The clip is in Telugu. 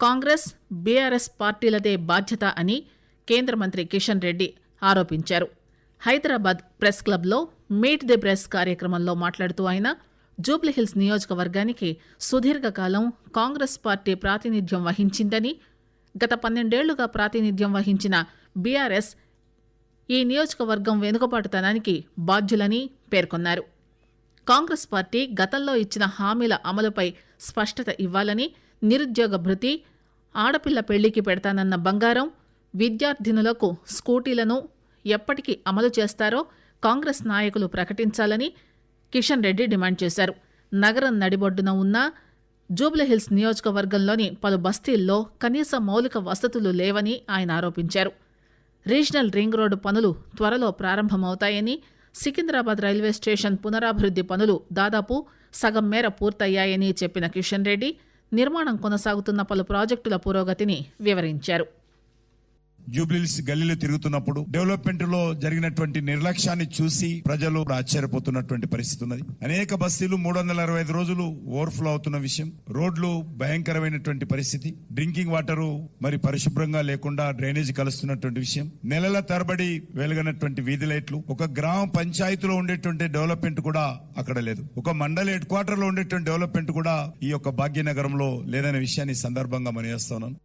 కాంగ్రెస్ బీఆర్ఎస్ పార్టీలదే బాధ్యత అని కేంద్ర మంత్రి కిషన్ రెడ్డి ఆరోపించారు. హైదరాబాద్ ప్రెస్ క్లబ్లో మీట్ ది ప్రెస్ కార్యక్రమంలో మాట్లాడుతూ ఆయన జూబ్లీహిల్స్ నియోజకవర్గానికి సుదీర్ఘకాలం కాంగ్రెస్ పార్టీ ప్రాతినిధ్యం వహించిందని గత పన్నెండేళ్ళుగా ప్రాతినిధ్యం వహించిన బీఆర్ఎస్ ఈ నియోజకవర్గం వెనుకబాటుతనానికి బాధ్యులని పేర్కొన్నారు. కాంగ్రెస్ పార్టీ గతంలో ఇచ్చిన హామీల అమలుపై స్పష్టత ఇవ్వాలని నిరుద్యోగ భృతి ఆడపిల్ల పెళ్ళికి పెడతానన్న బంగారం విద్యార్థినులకు స్కూటీలను ఎప్పటికీ అమలు చేస్తారో కాంగ్రెస్ నాయకులు ప్రకటించాలని కిషన్ రెడ్డి డిమాండ్ చేశారు. నగరం నడిబొడ్డున ఉన్న జూబ్లీహిల్స్ నియోజకవర్గంలోని పలు బస్తీల్లో కనీస మౌలిక వసతులు లేవని ఆయన ఆరోపించారు. రీజనల్ రింగ్ రోడ్డు పనులు త్వరలో ప్రారంభమవుతాయని సికింద్రాబాద్ రైల్వే స్టేషన్ పునరాభివృద్ది పనులు దాదాపు సగం మేర పూర్తయ్యాయని చెప్పిన కిషన్ రెడ్డి నిర్మాణం కొనసాగుతున్న పలు ప్రాజెక్టుల పురోగతిని వివరించారు. జూబ్లీస్ గల్లీలో తిరుగుతున్నప్పుడు డెవలప్మెంట్లో జరిగినటువంటి నిర్లక్ష్యాన్ని చూసి ప్రజలు ఆశ్చర్యపోతున్నటువంటి పరిస్థితి ఉన్నది. అనేక బస్తీలు మూడు వందల అరవై ఐదు రోజులు ఓవర్ఫ్లో అవుతున్న విషయం రోడ్లు భయంకరమైనటువంటి పరిస్థితి డ్రింకింగ్ వాటర్ మరి పరిశుభ్రంగా లేకుండా డ్రైనేజ్ కలుస్తున్నటువంటి విషయం నెలల తరబడి వెలుగనటువంటి వీధి లైట్లు ఒక గ్రామ పంచాయతీలో ఉండేటువంటి డెవలప్మెంట్ కూడా అక్కడ లేదు. ఒక మండల హెడ్ క్వార్టర్లో ఉండేటువంటి డెవలప్మెంట్ కూడా ఈ యొక్క భాగ్యనగరంలో లేదనే విషయాన్ని సందర్భంగా మనం చేస్తున్నాను